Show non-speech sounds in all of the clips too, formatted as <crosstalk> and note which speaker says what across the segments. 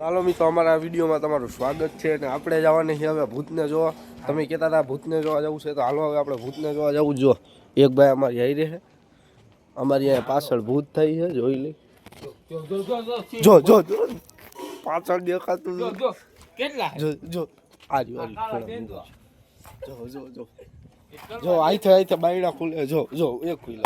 Speaker 1: ચાલો મિત્રો અમારા વિડીયોમાં તમારું સ્વાગત છે અને આપણે જવાની છીએ હવે ભૂતને જોવા. તમે કહેતા હતા ભૂતને જોવા જવું છે તો હાલો હવે આપણે ભૂતને જોવા જવું જો એક ભાઈ અમારી આવી રહે અમારી અહીંયા પાછળ ભૂત થઈ છે જોઈ લે. જો જો જો. પાછળ દેખાતું જો
Speaker 2: કેટલા?
Speaker 1: જો જો. આ આ જો જો જો. જો આઈથે આઈથે બાયડા ખુલે. જો જો એક ખુલે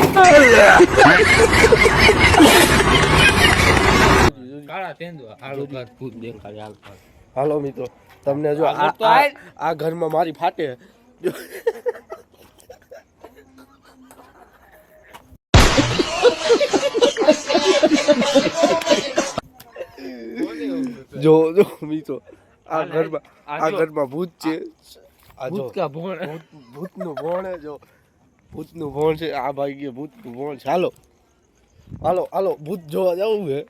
Speaker 2: હાલો
Speaker 1: મિત્રો તમને જો આ ઘરમાં મારી ફાટે. જો. જો મિત્રો આ ઘરમાં
Speaker 2: આ
Speaker 1: ઘરમાં ભૂત છે.
Speaker 2: ભૂત કા ભોણ.
Speaker 1: ભૂત ભૂતનું ભોણ જો. ભૂતનું ભોણ છે આ ભાઈ કે ભૂતનું ભોણ છે. હાલો. હાલો હાલો ભૂત જોવા જવું છે.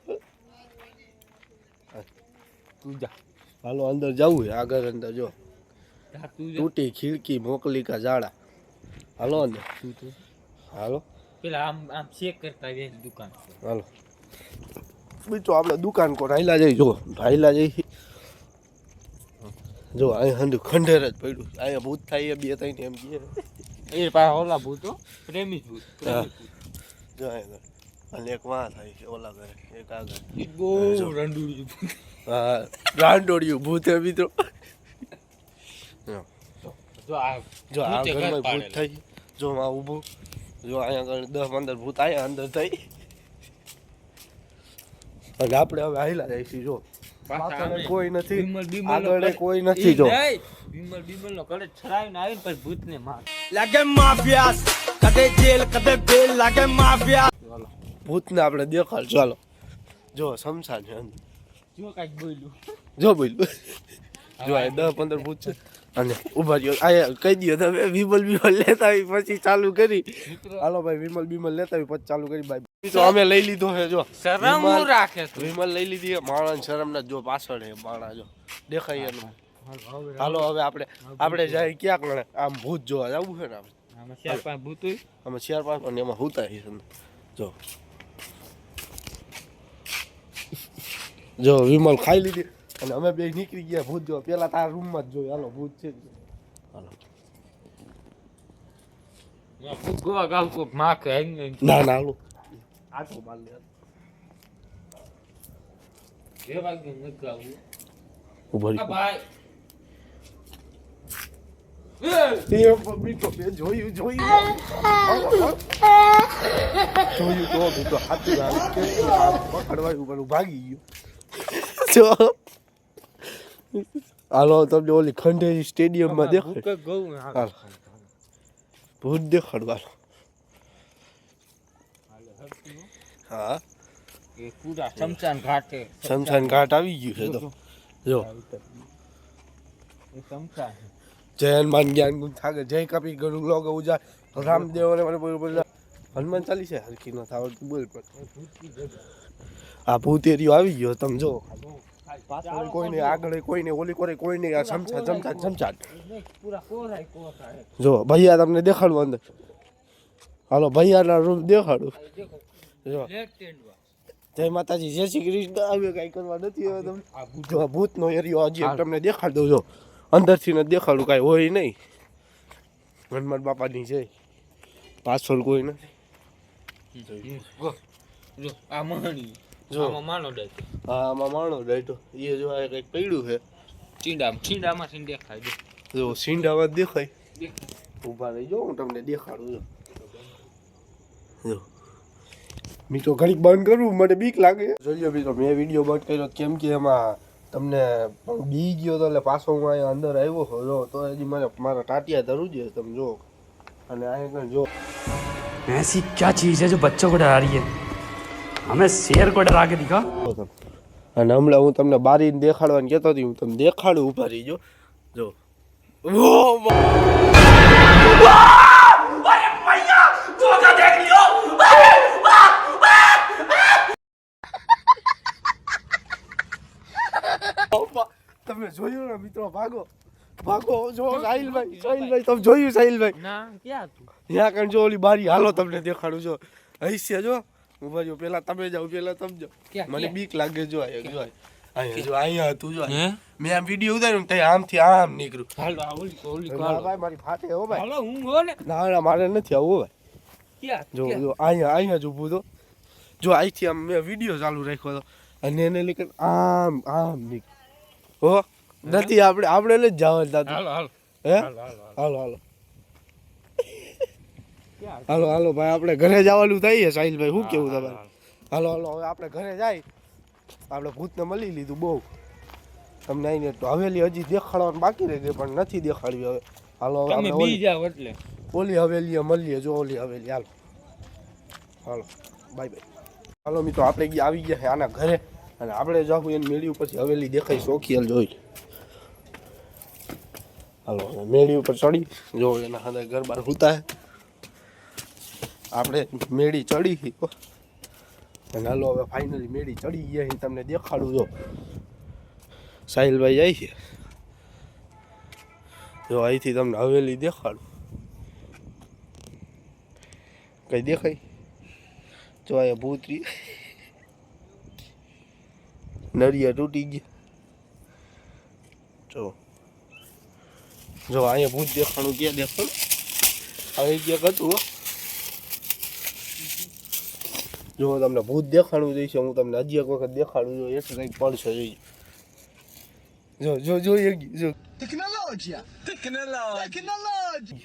Speaker 2: તું જા.
Speaker 1: હાલો અંદર જવું છે આગળ અંદર જો.
Speaker 2: જા તું જા.
Speaker 1: તૂટી ખીડકી મોકલી કા જાડા હાલો અંદર.
Speaker 2: તું તું
Speaker 1: હાલો.
Speaker 2: પેલા આમ આમ ચેક કરતા વેચ દુકાન.
Speaker 1: હાલો. બીજો આપણે દુકાન કો રાયલા જઈ જો રાયલા જઈ. જો અહીં હંધુ ખંડેર જ પડ્યું. છે. અહીંયા ભૂત થાય એ બે ત્રણ એમ કહે.
Speaker 2: એ પા ઓલા ભૂતો પ્રેમી ભૂત પ્રેમી ભૂત.
Speaker 1: જો અહીંયા આગળ. અને એક વાં થાય છે ઓલા ઘરે એક આગળ.
Speaker 2: ઈ બહુ રંડુડી ભૂત
Speaker 1: રાંડોડિયું ભૂત હે મિત્રો.
Speaker 2: જો આ
Speaker 1: જો આ ઘરમાં ભૂત. થઈ જો આ ઊભું જો અહીંયા આગળ દસ પંદર ભૂત આવ્યા અંદર થઈ. અને આપણે હવે આવેલા જઈશું જો. કોઈ નથી આગળ કોઈ નથી જો.
Speaker 2: વિમલ બિમલ નો કડે છરાવીને આવીને પછી ભૂતને માર.
Speaker 3: લાગે માફિયાસ કદે જેલ કદે બેલ લાગે માફિયા
Speaker 2: ભૂત
Speaker 1: ને આપણે દેખાડ ચાલો. જો સમસાન છે અંદર.
Speaker 2: જો કાંઈક બોલ્યું.
Speaker 1: જો બોલ જો આ દસ પંદર ભૂત છે. અને ઊભા રહ્યો. આયા કહી દો તમે વિમલ બિમલ લેતા આવી પછી ચાલુ કરી. હાલો ભાઈ વિમલ બિમલ લેતા આવી પછી ચાલુ કરી ભાઈ તો અમે લઈ લીધો છે જો.
Speaker 2: શરમ હું રાખે
Speaker 1: વિમલ લઈ લીધી માણસ શરમ ના જો પાછળ હે માણસ જો. દેખાય એનું.
Speaker 2: હાલો હવે
Speaker 1: આપણે આપણે જાય ક્યાંક ગણે આમ ભૂત જોવા જવું છે ને આપણે?
Speaker 2: આમાં ચાર પાંચ ભૂત
Speaker 1: અમે ચાર પાંચ અને એમાં હુતા છે. જો. જો વિમલ ખાઈ લીધી અને અમે બે નીકળી ગયા ભૂત જો પેલા તારા રૂમમાં જ જોયું. હાલો ભૂત છે જ.
Speaker 2: ગોવા ગાવ કોક માખે હેંગ હેંગ.
Speaker 1: ના ના હાલો. આટો માર લે જોયું જોયું. <laughs> જોયું તો ભાગી ગયો. જો. હાલો તમને ઓલી ખંડેરી સ્ટેડિયમમાં દેખાય.
Speaker 2: ભૂત.
Speaker 1: હાલો. દેખાડવાનો. હા.
Speaker 2: શમશાન ઘાટે.
Speaker 1: શમશાન ઘાટ આવી ગયું છે તો. જો જય હનુમાન જ્ઞાન ગુણ થાગે. જય કપી ગરુ લોગ ઉજા. રામદેવ અને મને બોલ બોલ હનુમાન ચાલીસે હરખી ન થાવ બોલ પણ. આ ભૂત એરિયો આવી ગયો, તમે જો પાછળ કોઈને, આગળ કોઈને, ઓલી કરે કોઈને, આ ચમચા ચમચા
Speaker 2: કોરાય
Speaker 1: જો ભૈયા તમને દેખાડું અંદર. હાલો, ભૈયાના રૂમ દેખાડું. જો જય માતાજી, જય શ્રી કૃષ્ણ. આવ્યો કઈ કરવા નથી હવે તમને. જો ભૂતનો એરિયો હજી તમને દેખાડ દઉં જો અંદરથી ને દેખાડું કાંઈ હોય નહીં. હનુમાન બાપાની જય. પાછળ કોઈ નથી.
Speaker 2: આ મહણી
Speaker 1: જો.
Speaker 2: આમાં માનો ડાયટો
Speaker 1: હા આમાં માનો ડાયટો એ જો આ કંઈક પડ્યું છે.
Speaker 2: ચીંડામાં ચીંડામાં થી દેખાય જો.
Speaker 1: ચીંડામાં દેખાય. ઊભા રહી જો હું તમને દેખાડું જો. મિત્રો ઘડીક બંધ કરું મને બીક લાગે. જોજો મિત્રો મેં વીડિયો બંધ કર્યો કેમ કે એમાં તમને બી ગયો તો એટલે પાછો હું અહીંયા અંદર આવ્યો હતો તો હજી મને મારા ટાટિયા ધરું છે તમે જો. અને અહીંયા જો.
Speaker 4: એસી ક્યાં ચીજ હે જો બચ્ચો કો ડરા રહી હે અમે શેર કોડર
Speaker 1: આગળ દીખા અને હમણાં હું તમને બારીને દેખાડવાની કહેતો હતી હું તમને દેખાડું ઊભા રહીજો. જો. તમે જોયું ને મિત્રો ભાગો. ભાગો જો સાહિલભાઈ સાહિલભાઈ તમે જોયું સાહિલભાઈ?
Speaker 2: ના ક્યાં તું
Speaker 1: ત્યાં કણ જો ઓલી બારી હાલો તમને દેખાડું જો. હૈસે જો. ઊભા જો પેલા તમે જાઓ પેલા તમે જાઓ. મને બીક લાગે જો આયો જો આ. અહીંયા જો અહીંયા હતું જો
Speaker 2: હે?
Speaker 1: મેં આમ વીડિયો ઉતાર્યો ને ત્યાં આમથી આમ નીકળ્યું.
Speaker 2: હાલો ઓલી ઓલી
Speaker 1: ભાઈ મારી ફાટે હો ભાઈ.
Speaker 2: હાલો હું હો ને?
Speaker 1: ના ના મારે નથી આવું ભાઈ.
Speaker 2: ક્યાં
Speaker 1: જો જો અહીંયા અહીંયા જ ઊભું તો. જો અહીંથી આમ મેં વીડિયો ચાલુ રાખ્યો હતો. અને એને લીધે આમ આમ નીકળ. હો નથી આપણે આપણે જ જવા દાદા.
Speaker 2: હાલો હાલો.
Speaker 1: હે?
Speaker 2: હાલો. હાલો હાલો.
Speaker 1: હાલો હાલો ભાઈ આપણે ઘરે જવાનું થઈએ સાહિલભાઈ શું કેવું તમારે?
Speaker 2: હાલો.
Speaker 1: હાલો હવે આપણે ઘરે જાય. આપણે ભૂતને મળી લીધું બહુ. તમને આવીને તો હવેલી હજી દેખાડવાનું બાકી રહી ગઈ પણ નથી દેખાડવી હવે. હાલો હવે
Speaker 2: એટલે.
Speaker 1: ઓલી હવેલીએ મળીએ જો ઓલી હવેલી હાલો. હાલો બાય બાય. હાલો મિત્રો આપણે ગયા આવી ગયા છે આના ઘરે. અને આપણે જાવું એને મેળી ઉપરથી હવેલી દેખાય સોખિયલ જોઈ હાલો મેળી ઉપર ચડી. જો એના હાથે ઘર બહાર હુતા હે આપણે મેળી ચડી હતી. અને હાલો હવે ફાઇનલી મેળી ચડી ગયા અહીં તમને દેખાડું જો. સાહિલભાઈ આવી છે. જો, અહીંથી તમને હવેલી દેખાડું. કઈ દેખાય? જો અહીંયા ભૂતરી. નરિયા તૂટી ગયા. જો. જો, અહીંયા ભૂત દેખાણું ક્યાં દેખાણું હવે ક્યાંક હતું. જો તમને ભૂત દેખાડવું જોઈશે હું તમને હજી એક વખત દેખાડું જોઈએ એટલે કંઈક પડશે જોઈએ જો જો જો એક જો.
Speaker 3: Technology technology!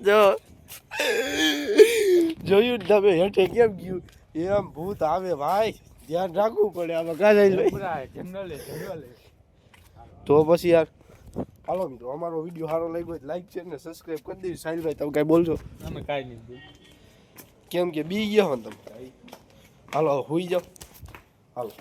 Speaker 1: જો. જોયું તમે હેઠે કેમ ગયું? એમ ભૂત આવે ભાઈ ધ્યાન રાખવું પડે આમાં
Speaker 2: જંગલે
Speaker 1: તો પછી યાર હાલો મિત્રો અમારો વીડિયો સારો લાગ્યો હોય લાઈક છે ને સબસ્ક્રાઈબ કરી દેજો. સાહિલભાઈ તમે કાંઈ બોલજો
Speaker 2: અમે કાંઈ નહીં
Speaker 1: કેમ કે બી ગયા હો તમે? હાલો હુઈ જાઓ. હાલો.